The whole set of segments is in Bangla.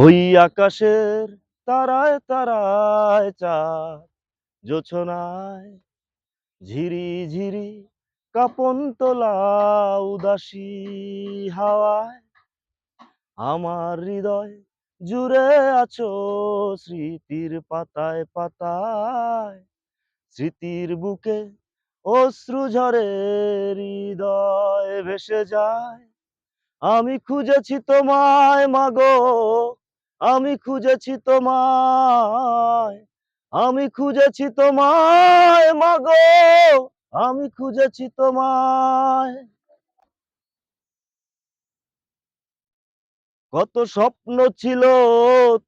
ওই আকাশের তারায় তারায় চাঁদ জোছনায় ঝিরি ঝিরি কাপন তোলা উদাসী হাওয়ায়। আমার হৃদয় জুড়ে আছো স্মৃতির পাতায় পাতায়, স্মৃতির বুকে অশ্রু ঝরে হৃদয় ভেসে যায়। আমি খুঁজেছি তোমায়, মাগো আমি খুঁজেছি তোমায়, আমি খুঁজেছি তোমায়, মাগো, আমি খুঁজেছি তোমায়। কত স্বপ্ন ছিল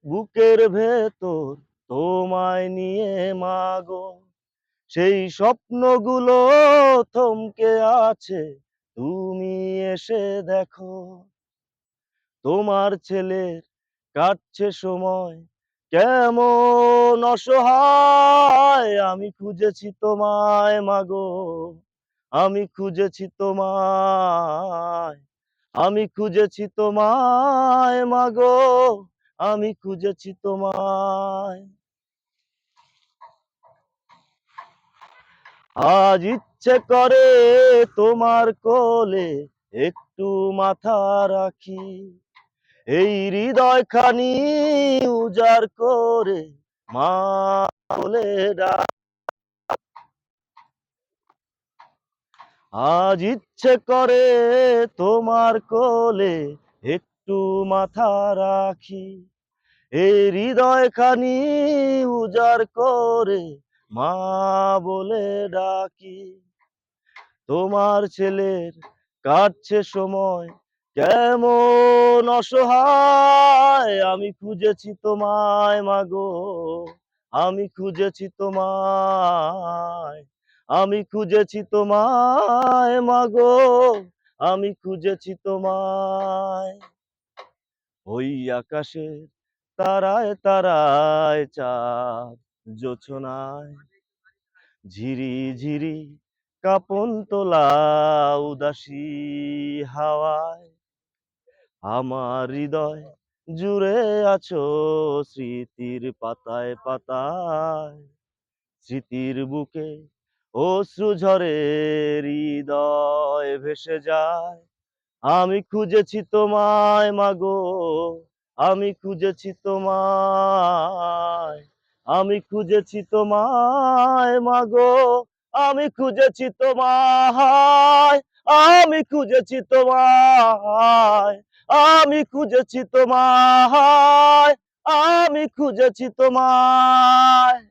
বুকের ভেতর তোমায় নিয়ে, মাগো। সেই স্বপ্নগুলো থমকে আছে, তুমি এসে দেখো। তোমার ছেলের কাটছে সময়। কেমন অসহায় আমি খুঁজেছি তোমায় মাগো। আমি খুঁজেছি তোমায়। আমি খুঁজেছি তোমায় মাগো। আমি খুঁজেছি তোমায়। আজ ইচ্ছে করে তোমার কোলে একটু মাথা রাখি। এই হৃদয় খানি উজাড় করে মা বলে আজ ইচ্ছে করে তোমার কোলে একটু মাথা রাখি। এই হৃদয় খানি উজাড় করে মা বলে ডাকি। তোমার ছেলের কাটছে সময় কেমন অসহায়, আমি খুঁজেছি তোমায় মাগো আমি খুঁজেছি তোমায়, আমি খুঁজেছি তোমায় মাগো আমি খুঁজেছি তোমায়। ওই আকাশের তারায় তারায় চাঁদ জোছনায় ঝিরি ঝিরি কাপন তোলা উদাসী হাওয়ায় আমার হৃদয় জুড়ে আছো স্মৃতির পাতায় পাতায়। স্মৃতির বুকে অশ্রু ঝরে হৃদয় ভেসে যায়। আমি খুঁজেছি তোমায় মাগো আমি খুঁজেছি তোমায়, আমি খুঁজেছি তোমায় মাগো আমি খুঁজেছি তোমায়, আমি খুঁজেছি তোমায়। আমি খুঁজেছি তোমায় আমি খুঁজেছি তোমায়।